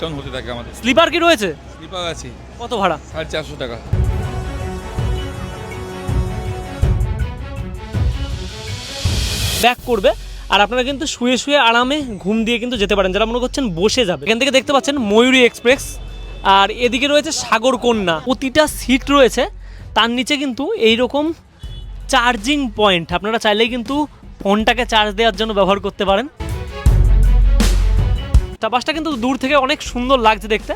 Ton হতে থাকে আমাদের। স্লিপার কি রয়েছে? স্লিপার আছে। কত ভাড়া? সাড়ে চারশো টাকা। ব্যাক করবে। আর আপনারা কিন্তু শুয়ে শুয়ে আরামে ঘুম দিয়ে কিন্তু যেতে পারেন। যারা মনে করছেন বসে যাবে। এখান থেকে দেখতে পাচ্ছেন ময়ূরী এক্সপ্রেস। আর এদিকে রয়েছে সাগর কন্যা। প্রতিটা সিট রয়েছে। তার নিচে কিন্তু এই রকম চার্জিং পয়েন্ট আপনারা চাইলেই কিন্তু ফোনটাকে চার্জ দেওয়ার জন্য ব্যবহার করতে পারেন। তা বাসটা কিন্তু দূর থেকে অনেক সুন্দর লাগছে দেখতে।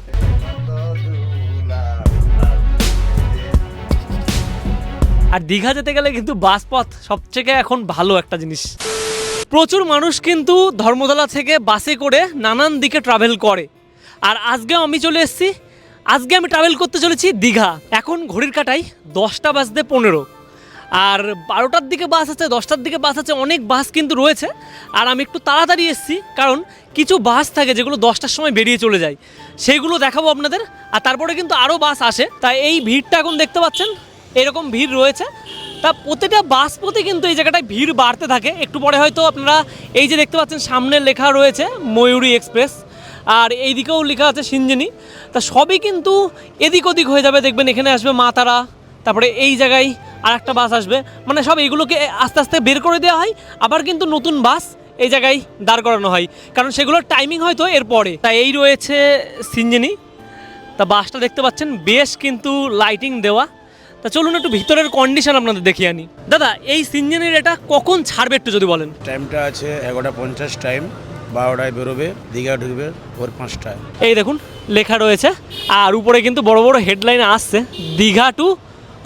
আর দীঘা যেতে গেলে কিন্তু বাস পথ সবথেকে এখন ভালো একটা জিনিস। প্রচুর মানুষ কিন্তু ধর্মতলা থেকে বাসে করে নানান দিকে ট্রাভেল করে। আর আজকেও আমি চলে এসেছি, আজকে আমি ট্রাভেল করতে চলেছি দীঘা। এখন ঘড়ির কাটাই দশটা বাজতে পনেরো। আর বারোটার দিকে বাস আছে, দশটার দিকে বাস আছে, অনেক বাস কিন্তু রয়েছে। আর আমি একটু তাড়াতাড়ি এসেছি, কারণ কিছু বাস থাকে যেগুলো দশটার সময় বেরিয়ে চলে যায়। সেইগুলো দেখাবো আপনাদের, আর তারপরে কিন্তু আরও বাস আসে। তাই এই ভিড়টা এখন দেখতে পাচ্ছেন, এরকম ভিড় রয়েছে। তা প্রতিটা বাস পথে কিন্তু এই জায়গাটায় ভিড় বাড়তে থাকে। একটু পরে হয়তো আপনারা এই যে দেখতে পাচ্ছেন, সামনে লেখা রয়েছে ময়ূরী এক্সপ্রেস, আর এইদিকেও লেখা আছে সিঞ্জিনি তা সবই কিন্তু এদিক ওদিক হয়ে যাবে, দেখবেন এখানে আসবে মা তারা তারপরে এই জায়গায় আর একটা বাস আসবে। মানে সব এগুলোকে আস্তে আস্তে বের করে দেওয়া হয় আবার কিন্তু নতুন বাস এই জায়গায় দাঁড় করানো হয়। কারণ সেগুলোর টাইমিং হয়তো এরপরে তাই এই রয়েছে সিঞ্জিনি। তা বাসটা দেখতে পাচ্ছেন বেশ কিন্তু লাইটিং দেওয়া। তা চলুন একটু ভিতরের কন্ডিশন আপনাদের দেখিয়ে আনি। দাদা এই সিঞ্জিনির এটা কখন ছাড়বে একটু যদি বলেন? টাইমটা আছে এগারোটা পঞ্চাশ টাইম বারোটায় বেরোবে দীঘা ঢুকবে ভোর পাঁচটায়। এই দেখুন লেখা রয়েছে। আর উপরে কিন্তু বড় বড় হেডলাইন আসছে দীঘা টু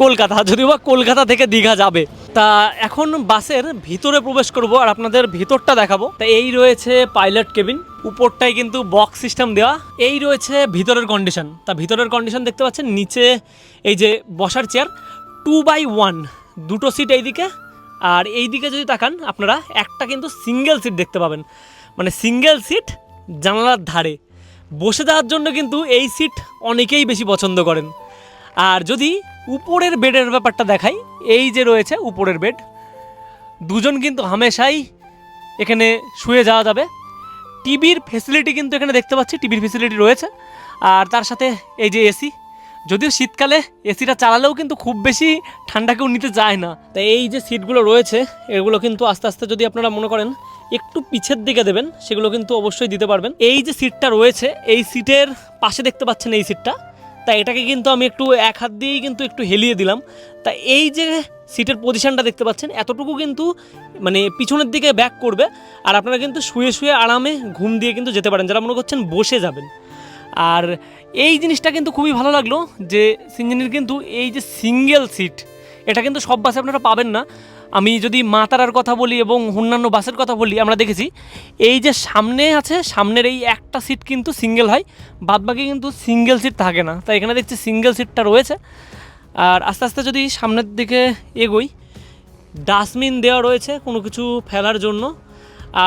কলকাতা, যদিও বা কলকাতা থেকে দীঘা যাবে। তা এখন বাসের ভিতরে প্রবেশ করব আর আপনাদের ভিতরটা দেখাবো। তা এই রয়েছে পাইলট কেবিন, উপরটায় কিন্তু বক্স সিস্টেম দেওয়া। এই রয়েছে ভিতরের কন্ডিশন। তা ভিতরের কন্ডিশন দেখতে পাচ্ছেন, নিচে এই যে বসার চেয়ার টু বাই ওয়ান দুটো সিট এইদিকে। আর এই দিকে যদি তাকান, আপনারা একটা কিন্তু সিঙ্গেল সিট দেখতে পাবেন। মানে সিঙ্গেল সিট জানালার ধারে। বসে যাওয়ার জন্য কিন্তু এই সিট অনেকেই বেশি পছন্দ করেন। আর যদি উপরের বেডের ব্যাপারটা দেখাই, এই যে রয়েছে উপরের বেড, দুজন কিন্তু হামেশাই এখানে শুয়ে যাওয়া যাবে। টিভির ফেসিলিটি কিন্তু এখানে দেখতে পাচ্ছি, টিভির ফেসিলিটি রয়েছে। আর তার সাথে এই যে এসি, যদিও শীতকালে এসিটা চালালেও কিন্তু খুব বেশি ঠান্ডা কেউ নিতে যায় না। তাই এই যে সিটগুলো রয়েছে, এগুলো কিন্তু আস্তে আস্তে যদি আপনারা মনে করেন, একটু পিছের দিকে দেবেন, সেগুলো কিন্তু অবশ্যই দিতে পারবেন। এই যে সিটটা রয়েছে, এই সিটের পাশে দেখতে পাচ্ছেন এই সিটটা। তাই এটাকে কিন্তু আমি একটু এক হাত দিয়েই কিন্তু একটু হেলিয়ে দিলাম। তা এই যে সিটের পজিশনটা দেখতে পাচ্ছেন, এতটুকু কিন্তু মানে পিছনের দিকে ব্যাক করবে আর আপনারা কিন্তু শুয়ে শুয়ে আরামে ঘুম দিয়ে কিন্তু যেতে পারেন, যারা মনে করছেন বসে যাবেন। আর এই জিনিসটা কিন্তু খুবই ভালো লাগল যে সিঞ্জিনির কিন্তু এই যে সিঙ্গেল সিট এটা কিন্তু সব বাসে আপনারা পাবেন না। আমি যদি মা তারার কথা বলি এবং অন্যান্য বাসের কথা বলি, আমরা দেখেছি এই যে সামনে আছে, সামনের এই একটা সিট কিন্তু সিঙ্গেল হয়, বাদবাকি কিন্তু সিঙ্গেল সিট থাকে না। তাই এখানে দেখছি সিঙ্গেল সিটটা রয়েছে। আর আস্তে আস্তে যদি সামনের দিকে এগোই ডাস্টবিন দেওয়া রয়েছে কোনো কিছু ফেলার জন্য।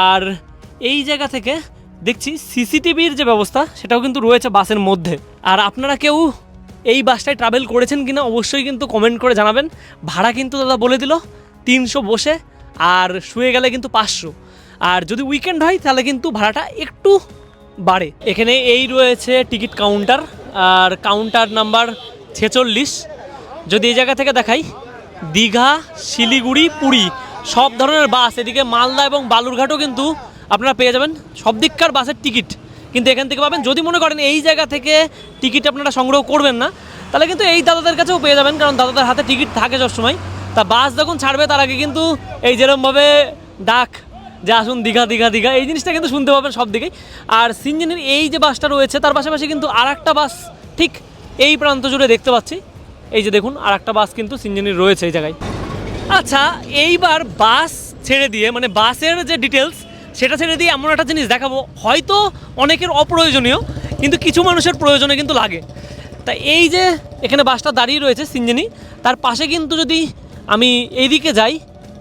আর এই জায়গা থেকে দেখছি সিসিটিভির যে ব্যবস্থা, সেটাও কিন্তু রয়েছে বাসের মধ্যে। আর আপনারা কেউ এই বাসটায় ট্রাভেল করেছেন কিনা, অবশ্যই কিন্তু কমেন্ট করে জানাবেন। ভাড়া কিন্তু দাদা বলে দিল। তিনশো বসে আর শুয়ে গেলে কিন্তু পাঁচশো। আর যদি উইকেন্ড হয়, তাহলে কিন্তু ভাড়াটা একটু বাড়ে। এখানে এই রয়েছে টিকিট কাউন্টার আর কাউন্টার নাম্বার ছেচল্লিশ। যদি এই জায়গা থেকে দেখাই, দীঘা, শিলিগুড়ি, পুরী, সব ধরনের বাস এদিকে মালদা এবং বালুরঘাটও কিন্তু আপনারা পেয়ে যাবেন। সব দিককার বাসের টিকিট কিন্তু এখান থেকে পাবেন, যদি মনে করেন এই জায়গা থেকে টিকিট আপনারা সংগ্রহ করবেন না, তাহলে কিন্তু এই দাদাদের কাছেও পেয়ে যাবেন। কারণ দাদাদের হাতে টিকিট থাকে সবসময়। তা বাস যখন ছাড়বে তার আগে কিন্তু এই যেরমভাবে ডাক, যে আসুন দীঘা দীঘা দীঘা, এই জিনিসটা কিন্তু শুনতে পাবেন সব দিকেই। আর সিঞ্জিনের এই যে বাসটা রয়েছে, তার পাশাপাশি কিন্তু আর একটা বাস ঠিক এই প্রান্ত জুড়ে দেখতে পাচ্ছি। এই যে দেখুন আর একটা বাস কিন্তু সিঞ্জিনির রয়েছে এই জায়গায়। আচ্ছা এইবার বাস ছেড়ে দিয়ে মানে বাসের যে ডিটেলস সেটা ছেড়ে দিয়ে এমন একটা জিনিস দেখাবো। হয়তো অনেকের অপ্রয়োজনীয়, কিন্তু কিছু মানুষের প্রয়োজনে কিন্তু লাগে। তা এই যে এখানে বাসটা দাঁড়িয়ে রয়েছে সিঞ্জিনি তার পাশে কিন্তু যদি আমি এইদিকে যাই,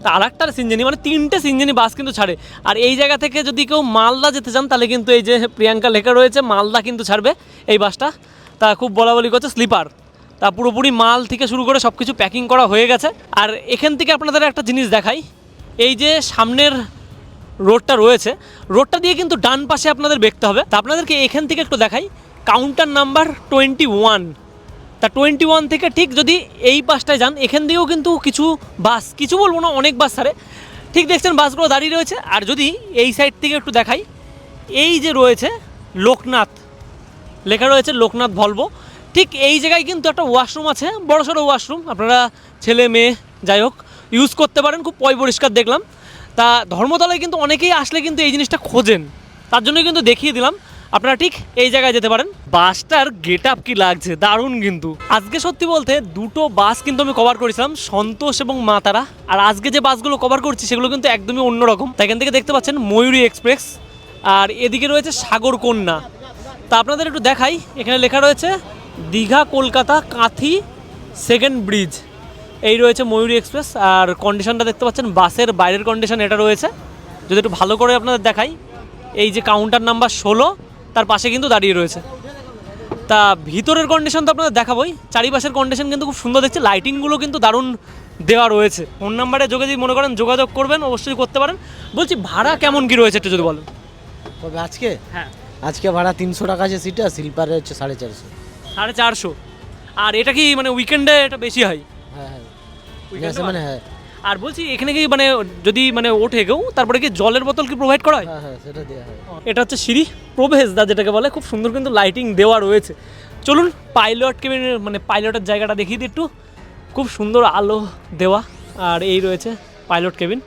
তা আর একটা সিঞ্জিনি মানে তিনটে সিঞ্জিনি বাস কিন্তু ছাড়ে। আর এই জায়গা থেকে যদি কেউ মালদা যেতে চান, তাহলে কিন্তু এই যে প্রিয়াঙ্কা লেখা রয়েছে, মালদা কিন্তু ছাড়বে এই বাসটা। তা খুব বলা বলি করছে স্লিপার। তা পুরোপুরি মাল থেকে শুরু করে সব কিছু প্যাকিং করা হয়ে গেছে। আর এখান থেকে আপনাদের একটা জিনিস দেখাই, এই যে সামনের রোডটা রয়েছে, রোডটা দিয়ে কিন্তু ডান পাশে আপনাদের দেখতে হবে। তা আপনাদেরকে এখান থেকে একটু দেখাই কাউন্টার নাম্বার টোয়েন্টি ওয়ান তা টোয়েন্টি ওয়ান থেকে ঠিক যদি এই বাসটায় যান, এখান দিয়েও কিন্তু কিছু বাস, কিছু বলব না, অনেক বাস ছাড়ে। ঠিক দেখছেন বাসগুলো দাঁড়িয়ে রয়েছে, আর যদি এই সাইড থেকে একটু দেখাই, এই যে রয়েছে লোকনাথ, লেখা রয়েছে লোকনাথ ভলভো। ঠিক এই জায়গায় কিন্তু একটা ওয়াশরুম আছে, বড় সড়ো ওয়াশরুম আপনারা ছেলে, মেয়ে, যাই হোক ইউজ করতে পারেন, খুব পয় পরিষ্কার দেখলাম। তা ধর্মতলায় কিন্তু অনেকেই আসলে কিন্তু এই জিনিসটা খোঁজেন, তার জন্য কিন্তু দেখিয়ে দিলাম। আপনারা ঠিক এই জায়গায় যেতে পারেন। বাসটার গেট আপ কি লাগছে? দারুণ কিন্তু। আজকে সত্যি বলতে দুটো বাস কিন্তু আমি কভার করেছিলাম, সন্তোষ এবং মাতারা আর আজকে যে বাসগুলো কভার করছি, সেগুলো কিন্তু একদমই অন্যরকম। তাই এখান থেকে দেখতে পাচ্ছেন ময়ূরী এক্সপ্রেস। আর এদিকে রয়েছে সাগর কন্যা। তা আপনাদের একটু দেখাই। এখানে লেখা রয়েছে, দীঘা, কলকাতা, কাঁথি, সেকেন্ড ব্রিজ। এই রয়েছে ময়ূরী এক্সপ্রেস। আর কন্ডিশনটা দেখতে পাচ্ছেন, বাসের বাইরের কন্ডিশন এটা রয়েছে। যদি একটু ভালো করে আপনাদের দেখাই, এই যে কাউন্টার নাম্বার ষোলো তার পাশে কিন্তু দাঁড়িয়ে রয়েছে। তা ভিতরের কন্ডিশন তো আপনাদের দেখাবোই। চারিপাশের কন্ডিশন কিন্তু খুব সুন্দর দেখছে। লাইটিংগুলো কিন্তু দারুণ দেওয়া রয়েছে। ফোন নাম্বারে যোগে যদি মনে করেন যোগাযোগ করবেন অবশ্যই করতে পারেন। বলছি ভাড়া কেমন কি রয়েছে একটু যদি বলেন? তবে আজকে? হ্যাঁ। আজকে ভাড়া তিনশো টাকা আছে সিটে আর স্লিপারে হচ্ছে সাড়ে চারশো। সাড়ে চারশো। আর এটা কি মানে উইকেন্ডে এটা বেশি হয়? হ্যাঁ হ্যাঁ। আছে মানে হ্যাঁ। আর বলছি এখানে কি মানে যদি মানে ওঠে কেউ তারপরে কি জলের বোতল কি প্রোভাইড করা হয়? হ্যাঁ হ্যাঁ সেটা দেওয়া হয়। এটা হচ্ছে সিঁড়ি প্রবেশদ্বার যেটাকে বলে খুব সুন্দর কিন্তু লাইটিং দেওয়া রয়েছে। চলুন পাইলট কেবিনের মানে পাইলটের জায়গাটা দেখিয়ে দিই একটু। খুব সুন্দর আলো দেওয়া আর এই রয়েছে পাইলট কেবিন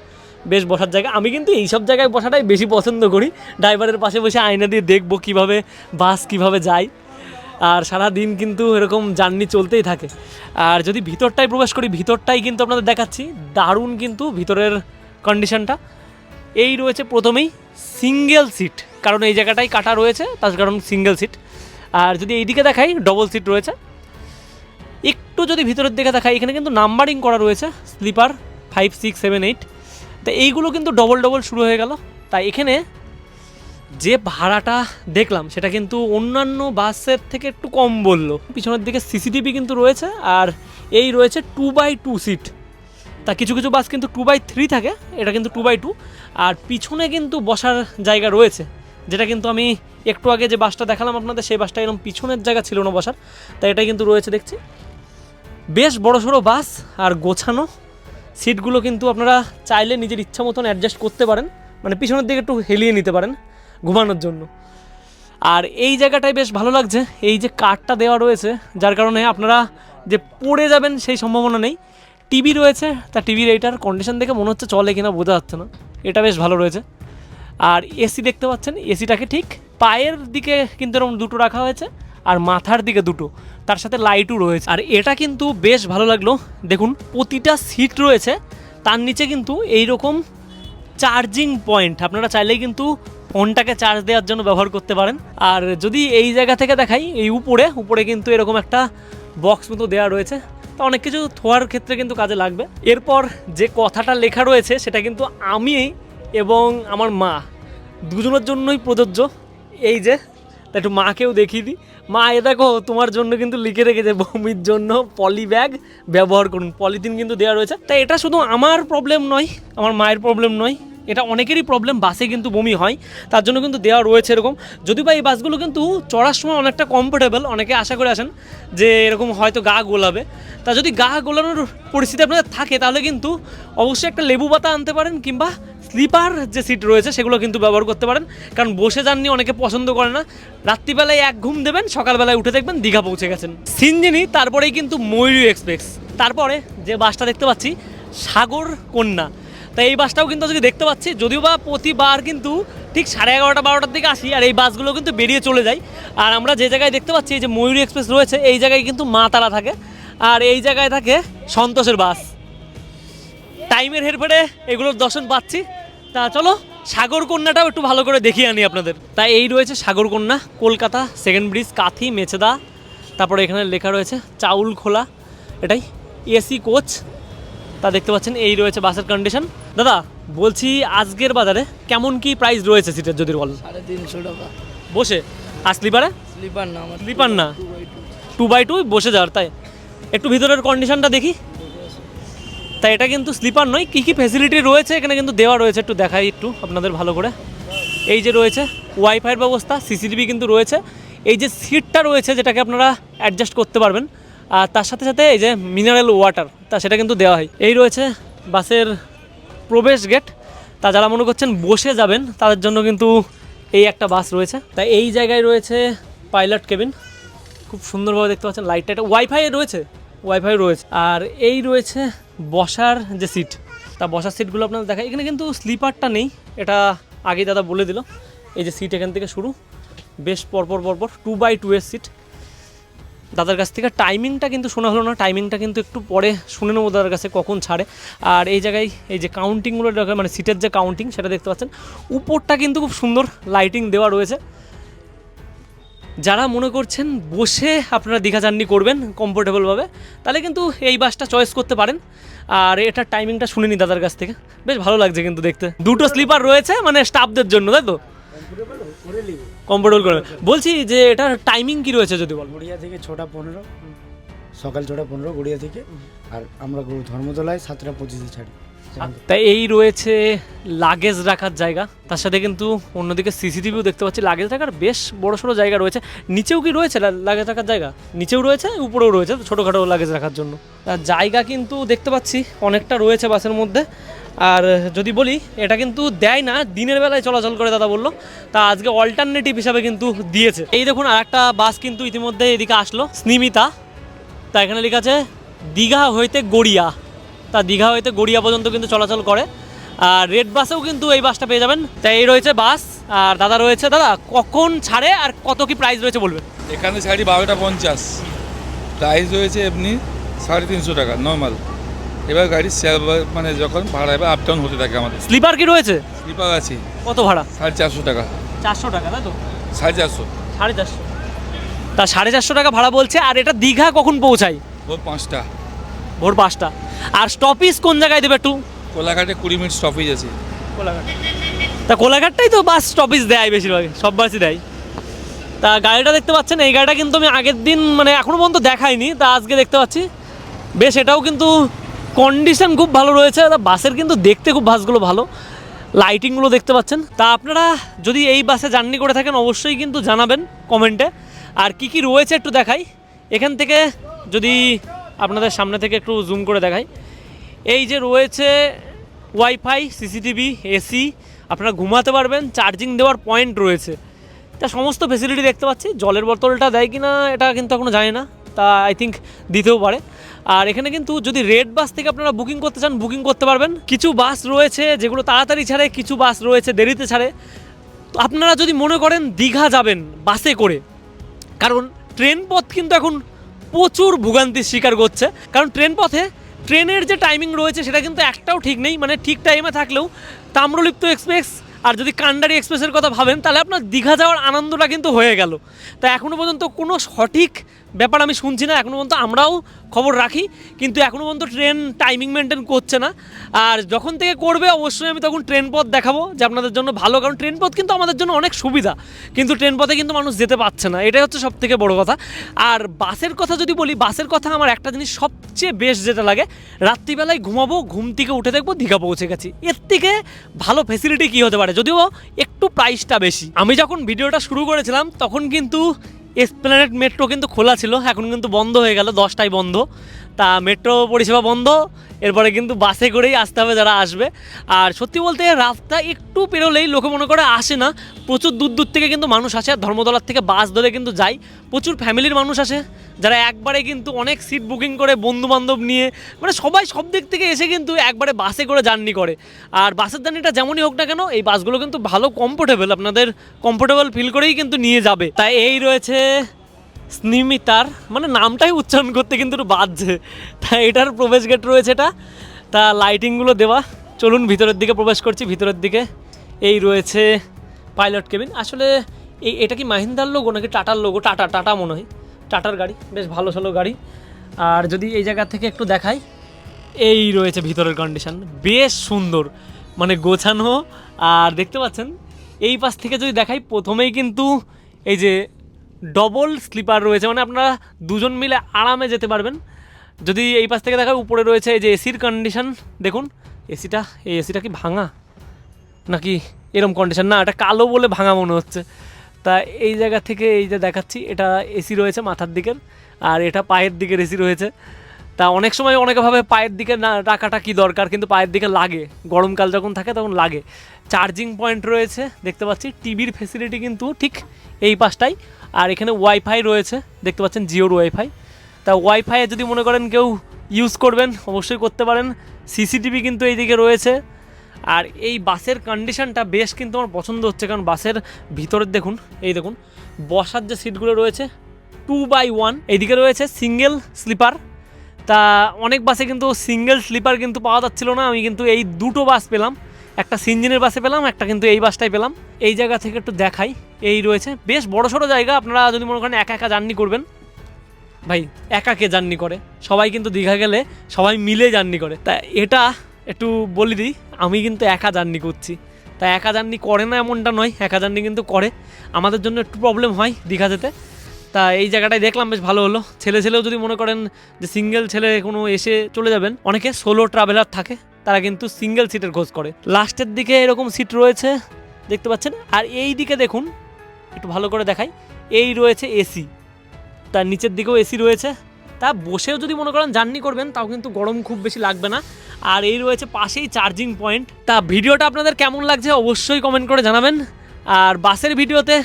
বেশ বসার জায়গা। আমি কিন্তু এইসব জায়গায় বসাটাই বেশি পছন্দ করি। ড্রাইভারের পাশে বসে আয়না দিয়ে দেখব কীভাবে বাস কীভাবে যায়। আর সারা দিন কিন্তু এরকম জার্নি চলতেই থাকে। আর যদি ভিতরটায় প্রবেশ করি, ভিতরটাই কিন্তু আপনাদের দেখাচ্ছি। দারুণ কিন্তু ভিতরের কন্ডিশনটা এই রয়েছে প্রথমেই সিঙ্গেল সিট কারণ এই জায়গাটাই কাটা রয়েছে, তার কারণ সিঙ্গেল সিট আর যদি এইদিকে দেখাই ডবল সিট রয়েছে। একটু যদি ভিতরের দিকে দেখাই, এখানে কিন্তু নাম্বারিং করা রয়েছে sleeper five six seven eight তো এইগুলো কিন্তু ডবল ডবল শুরু হয়ে গেল। তাই এখানে যে ভাড়াটা দেখলাম, সেটা কিন্তু অন্যান্য বাসের থেকে একটু কম বলল। পিছনের দিকে সিসিটিভি কিন্তু রয়েছে, আর এই রয়েছে টু বাই টু সিট তা কিছু কিছু বাস কিন্তু টু বাই থ্রি থাকে, এটা কিন্তু টু বাই টু আর পিছনে কিন্তু বসার জায়গা রয়েছে, যেটা কিন্তু আমি একটু আগে যে বাসটা দেখালাম আপনাদের, সেই বাসটা এরকম পিছনের জায়গা ছিল না বসার তাই এটাই কিন্তু রয়েছে দেখছি। বেশ বড় সড়ো বাস, আর গোছানো সিটগুলো কিন্তু আপনারা চাইলে নিজের ইচ্ছা মতন অ্যাডজাস্ট করতে পারেন মানে পিছনের দিকে একটু হেলিয়ে নিতে পারেন। ঘুমানোর জন্য। আর এই জায়গাটায় বেশ ভালো লাগছে, এই যে কাঠটা দেওয়া রয়েছে, যার কারণে আপনারা যে পড়ে যাবেন সেই সম্ভাবনা নেই। টিভি রয়েছে, তা টিভির এইটার কন্ডিশন দেখে মনে হচ্ছে চলে কিনা বোঝা যাচ্ছে না। এটা বেশ ভালো রয়েছে। আর এসি দেখতে পাচ্ছেন এসিটাকে ঠিক পায়ের দিকে কিন্তু এরকম দুটো রাখা হয়েছে, আর মাথার দিকে দুটো, তার সাথে লাইটও রয়েছে। আর এটা কিন্তু বেশ ভালো লাগল, দেখুন প্রতিটা সিট রয়েছে, তার নিচে কিন্তু এই রকম চার্জিং পয়েন্ট আপনারা চাইলেই কিন্তু ফোনটাকে চার্জ দেওয়ার জন্য ব্যবহার করতে পারেন। আর যদি এই জায়গা থেকে দেখাই, এই উপরে উপরে কিন্তু এরকম একটা বক্স মতো দেওয়া রয়েছে। তো অনেক কিছু থোয়ার ক্ষেত্রে কিন্তু কাজে লাগবে। এরপর যে কথাটা লেখা রয়েছে, সেটা কিন্তু আমি এবং আমার মা দুজনের জন্যই প্রযোজ্য। এই যে একটু মাকেও দেখিয়ে দিই। মা, এ দেখো, তোমার জন্য কিন্তু লিখে রেখেছে বমির জন্য পলি ব্যাগ ব্যবহার করুন। পলিথিন কিন্তু দেওয়া রয়েছে। তাই এটা শুধু আমার প্রবলেম নয়, আমার মায়ের প্রবলেম নয়। এটা অনেকেরই প্রবলেম বাসে কিন্তু বমি হয়, তার জন্য কিন্তু দেওয়া রয়েছে এরকম। যদি বা এই বাসগুলো কিন্তু চড়ার সময় অনেকটা কমফোর্টেবল অনেকে আশা করে আসেন যে এরকম হয়তো গা গোলাবে। তা যদি গা গোলানোর পরিস্থিতি আপনাদের থাকে, তাহলে কিন্তু অবশ্যই একটা লেবু পাতা আনতে পারেন কিংবা স্লিপার যে সিট রয়েছে, সেগুলো কিন্তু ব্যবহার করতে পারেন। কারণ বসে যাননি অনেকে পছন্দ করে না। রাত্রিবেলায় এক ঘুম দেবেন, সকালবেলায় উঠে দেখবেন দীঘা পৌঁছে গেছেন। সিনজিনি, তারপরেই কিন্তু ময়ূরী এক্সপ্রেস। তারপরে যে বাসটা দেখতে পাচ্ছি, সাগর কন্যা। তাই এই বাসটাও কিন্তু আজকে দেখতে পাচ্ছি। যদিও বা প্রতিবার কিন্তু ঠিক সাড়ে এগারোটা, বারোটার দিকে আসি আর এই বাসগুলো কিন্তু বেরিয়ে চলে যায় আর আমরা যে জায়গায় দেখতে পাচ্ছি, এই যে ময়ূরী এক্সপ্রেস রয়েছে, এই জায়গায় কিন্তু মা তারা থাকে। আর এই জায়গায় থাকে সন্তোষের বাস। টাইমের হেরফেরে এগুলোর দর্শন পাচ্ছি। তা চলো, সাগর কন্যাটাও একটু ভালো করে দেখিয়ে আনি আপনাদের। তাই এই রয়েছে সাগর কন্যা, কলকাতা, সেকেন্ড ব্রিজ, কাথি মেচেদা তারপরে এখানে লেখা রয়েছে, চাউল খোলা। এটাই এসি কোচ। তা দেখতে পাচ্ছেন এই রয়েছে বাসের কন্ডিশন দাদা বলছি আজকের বাজারে কেমন কি প্রাইস রয়েছে সিটের যদি বলেন? সাড়ে তিনশো টাকা। বসে? আর স্লিপারে স্লিপার না আমার স্লিপার না? টু বাই টু বসে যাওয়ার তাই। একটু ভিতরের কন্ডিশনটা দেখি। তাই এটা কিন্তু স্লিপার নয় কী কী ফেসিলিটি রয়েছে এখানে কিন্তু দেওয়া রয়েছে একটু দেখাই একটু আপনাদের ভালো করে। এই যে রয়েছে ওয়াইফাইয়ের ব্যবস্থা সিসিটিভি কিন্তু রয়েছে। এই যে সিটটা রয়েছে যেটাকে আপনারা অ্যাডজাস্ট করতে পারবেন। আর তার সাথে সাথে এই যে মিনারেল ওয়াটার তা সেটা কিন্তু দেওয়া হয়। এই রয়েছে বাসের প্রবেশ গেট তা যারা মনে করছেন বসে যাবেন, তাদের জন্য কিন্তু এই একটা বাস রয়েছে। তাই এই জায়গায় রয়েছে পাইলট কেবিন খুব সুন্দরভাবে দেখতে পাচ্ছেন লাইটটা এটা ওয়াইফাই রয়েছে? ওয়াইফাই রয়েছে। আর এই রয়েছে বসার যে সিট তা বসার সিটগুলো আপনাদের দেখাই। এখানে কিন্তু স্লিপারটা নেই। এটা আগেই দাদা বলে দিল। এই যে সিট এখান থেকে শুরু। বেশ পরপর পরপর। টু বাই টু এর সিট দাদার কাছ থেকে। টাইমিংটা কিন্তু শোনা হলো না। টাইমিংটা কিন্তু একটু পরে শুনে নেব দাদার কাছে কখন ছাড়ে। আর এই জায়গায় এই যে কাউন্টিংগুলো মানে সিটের যে কাউন্টিং সেটা দেখতে পাচ্ছেন। উপরটা কিন্তু খুব সুন্দর লাইটিং দেওয়া রয়েছে। যারা মনে করছেন বসে আপনারা দীঘা জার্নি করবেন কমফোর্টেবলভাবে তাহলে কিন্তু এই বাসটা চয়েস করতে পারেন। আর এটার টাইমিংটা শুনে নি দাদার কাছ থেকে। বেশ ভালো লাগছে কিন্তু দেখতে। দুটো স্লিপার রয়েছে মানে স্টাফদের জন্য, তাই তো? কমফোর্টেবল করে বলছি যে এটার টাইমিং কি রয়েছে যদি বল। গড়িয়া থেকে ছটা পনেরো। সকাল ছটা পনেরো গড়িয়া থেকে। আর আমরা গরু ধর্মতলায় সাতটা পঁচিশে ছাড়ি। তাই এই রয়েছে লাগেজ রাখার জায়গা। তার সাথে কিন্তু অন্যদিকে সিসিটিভিও দেখতে পাচ্ছি। লাগেজ রাখার বেশ বড় সড়ো জায়গা রয়েছে। নিচেও কি রয়েছে লাগেজ রাখার জায়গা? নিচেও রয়েছে উপরেও রয়েছে ছোটোখাটো লাগেজ রাখার জন্য। জায়গা কিন্তু দেখতে পাচ্ছি অনেকটা রয়েছে বাসের মধ্যে। আর যদি বলি, এটা কিন্তু দেয় না, দিনের বেলায় চলাচল করে দাদা বলল, তা আজকে অল্টারনেটিভ হিসাবে কিন্তু দিয়েছে। এই দেখুন আর একটা বাস কিন্তু ইতিমধ্যে এদিকে আসলো, স্নিমিতা। তা এখানে লেখা আছে, দীঘা হইতে গড়িয়া। তা দীঘা হইতে গড়িয়া পর্যন্ত কিন্তু চলাচল করে। আর রেড বাসেও কিন্তু এই বাসটা পেয়ে যাবেন। তাই এই রয়েছে বাস আর দাদা রয়েছে, দাদা, কখন ছাড়ে আর কত কি প্রাইস রয়েছে বলবেন? এখানে শাড়ি বারোটা পঞ্চাশ। প্রাইস রয়েছে এমনি সাড়ে তিনশো টাকা নর্মাল এবার গাড়ি মানে যখন ভাড়া হবে আপ ডাউন হতে থাকে আমাদের। স্লিপার কি রয়েছে? স্লিপার আছে। কত ভাড়া? সাড়ে চারশো টাকা। চারশো টাকা তাই তো? সাড়ে চারশো। সাড়ে চারশো। তা সাড়ে চারশো টাকা ভাড়া বলছে আর এটা দীঘা কখন পৌঁছায়? ভোর পাঁচটা। ভোর পাঁচটা। আর স্টপিস কোন জায়গায় দেবে একটু? কোলাঘাটে কুড়ি মিনিট স্টপেজ আছে। কোলাঘাট। তা কোলাঘাটটাই তো বাস স্টপেজ দেয় বেশিরভাগ সব বাসই দেয়। তা গাড়িটা দেখতে পাচ্ছেন এই গাড়িটা কিন্তু আমি আগের দিন মানে এখনও পর্যন্ত দেখাইনি। তা আজকে দেখতে পাচ্ছি। বেশ এটাও কিন্তু কন্ডিশন খুব ভালো রয়েছে বাসের কিন্তু দেখতে খুব বাসগুলো ভালো লাইটিংগুলো দেখতে পাচ্ছেন। তা আপনারা যদি এই বাসে জার্নি করে থাকেন, অবশ্যই কিন্তু জানাবেন কমেন্টে আর কি কি রয়েছে একটু দেখাই। এখান থেকে যদি আপনাদের সামনে থেকে একটু জুম করে দেখাই। এই যে রয়েছে ওয়াইফাই সিসিটিভি এসি আপনারা ঘুমাতে পারবেন চার্জিং দেওয়ার পয়েন্ট রয়েছে। তা সমস্ত ফেসিলিটি দেখতে পাচ্ছি, জলের বোতলটা দেয় কি না এটা কিন্তু এখনও জানি না, তা আই থিঙ্ক দিতেও পারে। আর এখানে কিন্তু যদি রেড বাস থেকে আপনারা বুকিং করতে চান, বুকিং করতে পারবেন। কিছু বাস রয়েছে যেগুলো তাড়াতাড়ি ছাড়ে, কিছু বাস রয়েছে দেরিতে ছাড়ে। তো আপনারা যদি মনে করেন দীঘা যাবেন বাসে করে, কারণ ট্রেন পথ কিন্তু এখন প্রচুর ভোগান্তির শিকার করছে। কারণ ট্রেন পথে ট্রেনের যে টাইমিং রয়েছে সেটা কিন্তু একটাও ঠিক নেই মানে ঠিক টাইমে থাকলেও তাম্রলিপ্ত এক্সপ্রেস আর যদি কান্ডারি এক্সপ্রেসের কথা ভাবেন, তাহলে আপনার দীঘা যাওয়ার আনন্দটা কিন্তু হয়ে গেল। তা এখনও পর্যন্ত কোনো সঠিক ব্যাপার আমি শুনছি না এখনও পর্যন্ত আমরাও খবর রাখি, কিন্তু এখনও পর্যন্ত ট্রেন টাইমিং মেনটেন করছে না। আর যখন থেকে করবে, অবশ্যই আমি তখন ট্রেন পথ দেখাবো যে আপনাদের জন্য ভালো, কারণ ট্রেন পথ কিন্তু আমাদের জন্য অনেক সুবিধা, কিন্তু ট্রেন পথে কিন্তু মানুষ যেতে পারছে না, এটাই হচ্ছে সব থেকে বড় কথা। আর বাসের কথা যদি বলি, বাসের কথা আমার একটা জিনিস সবচেয়ে বেশ যেটা লাগে, রাত্রিবেলায় ঘুমাবো, ঘুম থেকে উঠে দেখব, দীঘা পৌঁছে গেছি। এর থেকে ভালো ফেসিলিটি কী হতে পারে? যদিও একটু প্রাইসটা বেশি। আমি যখন ভিডিওটা শুরু করেছিলাম, তখন কিন্তু এসপ্ল্যানেড মেট্রো কিন্তু খোলা ছিল এখন কিন্তু বন্ধ হয়ে গেল দশটায় বন্ধ। তা মেট্রো পরিষেবা বন্ধ, এরপরে কিন্তু বাসে করেই আসতে হবে যারা আসবে। আর সত্যি বলতে রাস্তা একটু পেরোলেই লোকে মনে করে আসে না। প্রচুর দূর দূর থেকে কিন্তু মানুষ আসে, আর ধর্মতলার থেকে বাস ধরে কিন্তু যায়। প্রচুর ফ্যামিলির মানুষ আসে, যারা একবারে কিন্তু অনেক সিট বুকিং করে বন্ধু বান্ধব নিয়ে। মানে সবাই সব দিক থেকে এসে কিন্তু একবারে বাসে করে জার্নি করে। আর বাসের জার্নিটা যেমনই হোক না কেন, এই বাসগুলো কিন্তু ভালো কমফোর্টেবল আপনাদের কমফোর্টেবল ফিল করেই কিন্তু নিয়ে যাবে। তাই এই রয়েছে স্নিমিতার মানে নামটাই উচ্চারণ করতে কিন্তু একটু বাজছে তা এটার প্রবেশ গেট রয়েছে এটা। তা লাইটিংগুলো দেওয়া। চলুন ভিতরের দিকে প্রবেশ করছি, ভিতরের দিকে। এই রয়েছে পাইলট কেবিন আসলে এই এটা কি মাহিন্দার লোগো নাকি টাটার লোগো টাটা টাটা মনে হয়। টাটার গাড়ি, বেশ ভালো ভালো গাড়ি। আর যদি এই জায়গা থেকে একটু দেখাই, এই রয়েছে ভিতরের কন্ডিশন বেশ সুন্দর মানে গোছানো। আর দেখতে পাচ্ছেন, এই পাশ থেকে যদি দেখাই, প্রথমেই কিন্তু এই যে ডবল স্লিপার রয়েছে মানে আপনারা দুজন মিলে আরামে যেতে পারবেন। যদি এই পাশ থেকে দেখা উপরে রয়েছে এই যে এসির কন্ডিশন দেখুন এসিটা এই এসিটা কি ভাঙা? নাকি এরম কন্ডিশন না, এটা কালো বলে ভাঙা মনে হচ্ছে। তা এই জায়গা থেকে এই যে দেখাচ্ছি, এটা এসি রয়েছে মাথার দিকের, আর এটা পায়ের দিকের এসি রয়েছে। তা অনেক সময় অনেকে ভাবে পায়ের দিকে না রাখাটা কী দরকার, কিন্তু পায়ের দিকে লাগে। গরমকাল যখন থাকে তখন লাগে। চার্জিং পয়েন্ট রয়েছে, দেখতে পাচ্ছি। টিভির ফেসিলিটি কিন্তু ঠিক এই পাশটাই। আর এখানে ওয়াইফাই রয়েছে, দেখতে পাচ্ছেন জিওর ওয়াইফাই। তা ওয়াইফাই যদি মনে করেন কেউ ইউজ করবেন, অবশ্যই করতে পারেন। সিসিটিভি কিন্তু এইদিকে রয়েছে। আর এই বাসের কন্ডিশনটা বেশ কিন্তু আমার পছন্দ হচ্ছে, কারণ বাসের ভিতরের দেখুন, এই দেখুন। বসার যে সিটগুলো রয়েছে টু বাই ওয়ান এইদিকে রয়েছে সিঙ্গেল স্লিপার তা অনেক বাসে কিন্তু সিঙ্গেল স্লিপার কিন্তু পাওয়া যাচ্ছিল না। আমি কিন্তু এই দুটো বাস পেলাম। একটা সিঞ্জিনের বাসে পেলাম, একটা কিন্তু এই বাসটাই পেলাম। এই জায়গা থেকে একটু দেখাই। এই রয়েছে। বেশ বড় সড়ো জায়গা, আপনারা যদি মনে করেন একা একা জার্নি করবেন। ভাই, একা কে জার্নি করে? সবাই কিন্তু দীঘা গেলে সবাই মিলে জার্নি করে। তা এটা একটু বলি দিই, আমি কিন্তু একা জার্নি করছি। তা একা জার্নি করে না এমনটা নয়, একা জার্নি কিন্তু করে। আমাদের জন্য একটু প্রবলেম হয় দীঘা যেতে। তা এই জায়গাটায় দেখলাম বেশ ভালো হলো। ছেলে ছেলেও যদি মনে করেন যে সিঙ্গেল ছেলে কোনো এসে চলে যাবেন, অনেকে সোলো ট্রাভেলার থাকে, তারা কিন্তু সিঙ্গেল সিটের খোঁজ করে। লাস্টের দিকে এরকম সিট রয়েছে, দেখতে পাচ্ছেন? আর এই দিকে দেখুন, একটু ভালো করে দেখাই, এই রয়েছে এসি তার নিচের দিকেও এসি রয়েছে। তা বসেও যদি মনে করেন জার্নি করবেন, তাও কিন্তু গরম খুব বেশি লাগবে না। আর এই রয়েছে পাশেই চার্জিং পয়েন্ট তা ভিডিওটা আপনাদের কেমন লাগছে অবশ্যই কমেন্ট করে জানাবেন। আর বাসের ভিডিওতে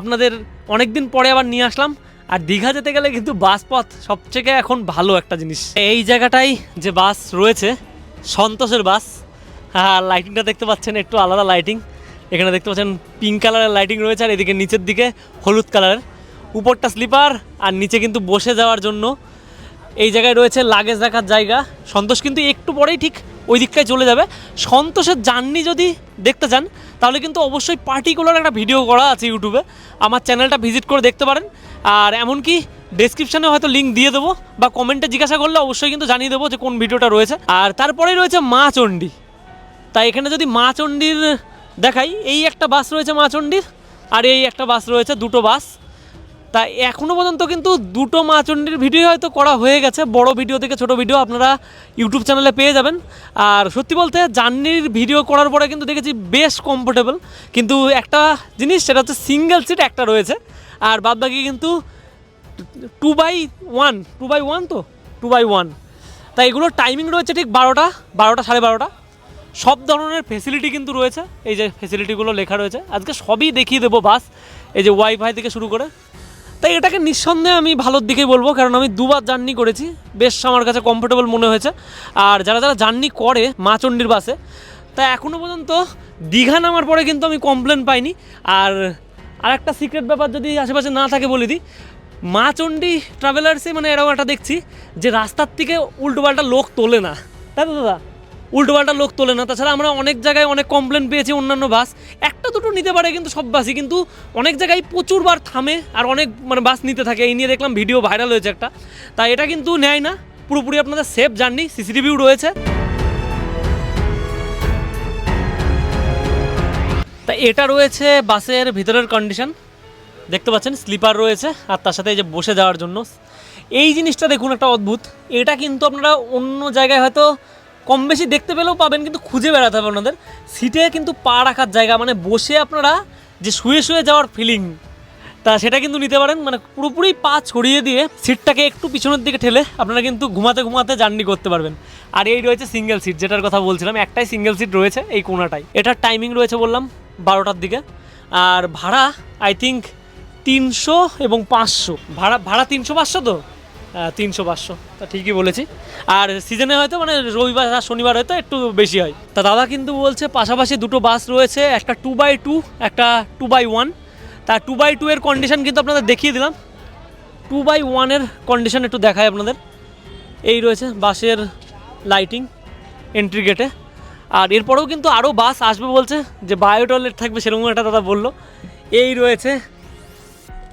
আপনাদের অনেক দিন পরে আবার নিয়ে আসলাম। আর দীঘা যেতে গেলে কিন্তু বাস পথ সবথেকে এখন ভালো একটা জিনিস। এই জায়গাটাই যে বাস রয়েছে, সন্তোষের বাস। হ্যাঁ লাইটিংটা দেখতে পাচ্ছেন, একটু আলাদা লাইটিং এখানে দেখতে পাচ্ছেন পিঙ্ক কালারের লাইটিং রয়েছে, আর এদিকে নিচের দিকে হলুদ কালারের উপরটা স্লিপার আর নিচে কিন্তু বসে যাওয়ার জন্য। এই জায়গায় রয়েছে লাগেজ রাখার জায়গা। সন্তোষ কিন্তু একটু পরেই ঠিক ওই দিকটায় চলে যাবে। সন্তোষের জার্নি যদি দেখতে চান তাহলে কিন্তু অবশ্যই পার্টিকুলার একটা ভিডিও করা আছে ইউটিউবে আমার চ্যানেলটা ভিজিট করে দেখতে পারেন। আর এমনকি ডেসক্রিপশনে হয়তো লিঙ্ক দিয়ে দেবো বা কমেন্টে জিজ্ঞাসা করলে অবশ্যই কিন্তু জানিয়ে দেবো যে কোন ভিডিওটা রয়েছে। আর তারপরেই রয়েছে মা চণ্ডী। তাই এখানে যদি মা চণ্ডীর দেখাই, এই একটা বাস রয়েছে মা চণ্ডীর, আর এই একটা বাস রয়েছে দুটো বাস তা এখনও পর্যন্ত কিন্তু দুটো মা চণ্ডীর ভিডিও হয়তো করা হয়ে গেছে। বড় ভিডিও থেকে ছোট ভিডিও আপনারা ইউটিউব চ্যানেলে পেয়ে যাবেন। আর সত্যি বলতে, জার্নির ভিডিও করার পরে কিন্তু দেখেছি বেশ কমফোর্টেবল কিন্তু একটা জিনিস, সেটা হচ্ছে সিঙ্গেল সিট একটা রয়েছে। আর বাদ বাকি কিন্তু two by one two by one তো? টু বাই ওয়ান তা এগুলোর টাইমিং রয়েছে ঠিক বারোটা বারোটা সাড়ে বারোটা। সব ধরনের ফেসিলিটি কিন্তু রয়েছে। এই যে ফেসিলিটিগুলো লেখা রয়েছে। আজকে সবই দেখিয়ে দেবো বাস। এই যে ওয়াইফাই থেকে শুরু করে। তাই এটাকে নিঃসন্দেহে আমি ভালোর দিকেই বলব, কারণ আমি দুবার জার্নি করেছি। বেশ আমার কাছে কমফোর্টেবল মনে হয়েছে। আর যারা যারা জার্নি করে মাচণ্ডীর বাসে, তা এখনও পর্যন্ত দীঘা নামার পরে কিন্তু আমি কমপ্লেন পাইনি। আর আর একটা সিক্রেট ব্যাপার যদি আশেপাশে না থাকে বলে দিই, মা মাচণ্ডী ট্রাভেলার্সে মানে এরকম একটা দেখছি, যে রাস্তার থেকে উল্টোপাল্টা লোক তোলে না। তাই তো দাদা? উল্টোপাল্টা লোক তোলে না। তাছাড়া আমরা অনেক জায়গায় অনেক কমপ্লেন পেয়েছি অন্যান্য বাস। একটা দুটো নিতে পারে কিন্তু সব বাসই, কিন্তু অনেক জায়গায় প্রচুর বার থামে আর অনেক মানে বাস নিতে থাকে। এই নিয়ে দেখলাম ভিডিও ভাইরাল হয়েছে একটা। তাই এটা কিন্তু নেয় না। পুরোপুরি আপনাদের সেফ জার্নি সিসিটিভিও রয়েছে। তা এটা রয়েছে বাসের ভিতরের কন্ডিশন দেখতে পাচ্ছেন স্লিপার রয়েছে আর তার সাথে এই যে বসে যাওয়ার জন্য। এই জিনিসটা দেখুন একটা অদ্ভুত। এটা কিন্তু আপনারা অন্য জায়গায় হয়তো কম বেশি দেখতে পেলেও পাবেন, কিন্তু খুঁজে বেড়াতে হবে আপনাদের সিটে কিন্তু পা রাখার জায়গা মানে বসে আপনারা যে শুয়ে শুয়ে যাওয়ার ফিলিং তা সেটা কিন্তু নিতে পারেন। মানে পুরোপুরি পা ছড়িয়ে দিয়ে সিটটাকে একটু পিছনের দিকে ঠেলে আপনারা কিন্তু ঘুমাতে ঘুমাতে জার্নি করতে পারবেন। আর এই রয়েছে সিঙ্গেল সিট যেটার কথা বলছিলাম, একটাই সিঙ্গেল সিট রয়েছে এই কোনাটাই এটার টাইমিং রয়েছে বললাম, বারোটার দিকে। আর ভাড়া আই থিঙ্ক তিনশো এবং পাঁচশো। ভাড়া ভাড়া তিনশো পাঁচশো তো? তিনশো, পাঁচশো। তা ঠিকই বলেছি। আর সিজনে হয়তো মানে রবিবার আর শনিবার হয়তো একটু বেশি হয়। তা দাদা কিন্তু বলছে পাশাপাশি দুটো বাস রয়েছে, একটা টু বাই টু একটা টু বাই ওয়ান তা টু বাই টু এর কন্ডিশন কিন্তু আপনাদের দেখিয়ে দিলাম। টু বাই ওয়ানের কন্ডিশন একটু দেখায় আপনাদের। এই রয়েছে বাসের লাইটিং এন্ট্রি গেটে আর এরপরেও কিন্তু আরও বাস আসবে বলছে, যে বায়ো টয়লেট থাকবে সেরকম একটা দাদা বলল। এই রয়েছে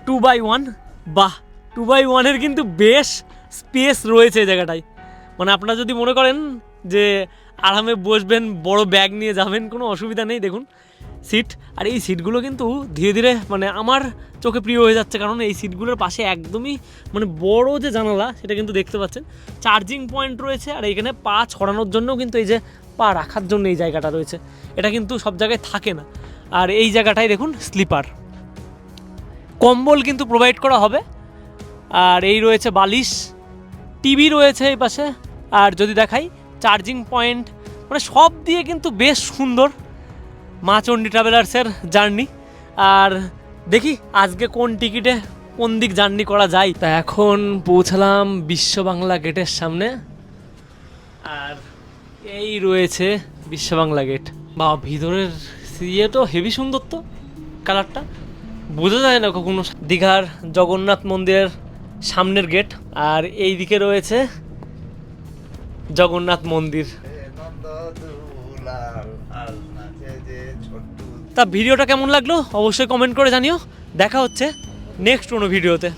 টু বাই ওয়ান বাহ! টু বাই ওয়ানের কিন্তু বেশ স্পেস রয়েছে এই জায়গাটায়। মানে আপনারা যদি মনে করেন যে আরামে বসবেন, বড় ব্যাগ নিয়ে যাবেন, কোনো অসুবিধা নেই, দেখুন। সিট আর এই সিটগুলো কিন্তু ধীরে ধীরে মানে আমার চোখে প্রিয় হয়ে যাচ্ছে, কারণ এই সিটগুলোর পাশে একদমই মানে বড় যে জানালা, সেটা কিন্তু দেখতে পাচ্ছেন। চার্জিং পয়েন্ট রয়েছে, আর এখানে পা ছড়ানোর জন্যও কিন্তু এই যে পা রাখার জন্য এই জায়গাটা রয়েছে। এটা কিন্তু সব জায়গায় থাকে না। আর এই জায়গাটায় দেখুন স্লিপার কম্বল কিন্তু প্রোভাইড করা হবে। আর এই রয়েছে বালিশ, টিভি রয়েছে এই পাশে। আর যদি দেখাই চার্জিং পয়েন্ট মানে সব দিয়ে কিন্তু বেশ সুন্দর মা চণ্ডী ট্রাভেলার্সের জার্নি আর দেখি আজকে কোন টিকিটে কোন দিক জার্নি করা যায়। তা এখন পৌঁছালাম বিশ্ব বাংলা গেটের সামনে। আর এই রয়েছে বিশ্ব বাংলা গেট বা ভিতরের ইয়ে তো হেভি সুন্দর তো কালারটা বোঝা যায় না কখনো। দীঘার জগন্নাথ মন্দিরের সামনের গেট, আর এই দিকে রয়েছে জগন্নাথ মন্দির। তা ভিডিওটা কেমন লাগল? অবশ্যই কমেন্ট করে জানিও। দেখা হচ্ছে নেক্সট কোনো ভিডিওতে।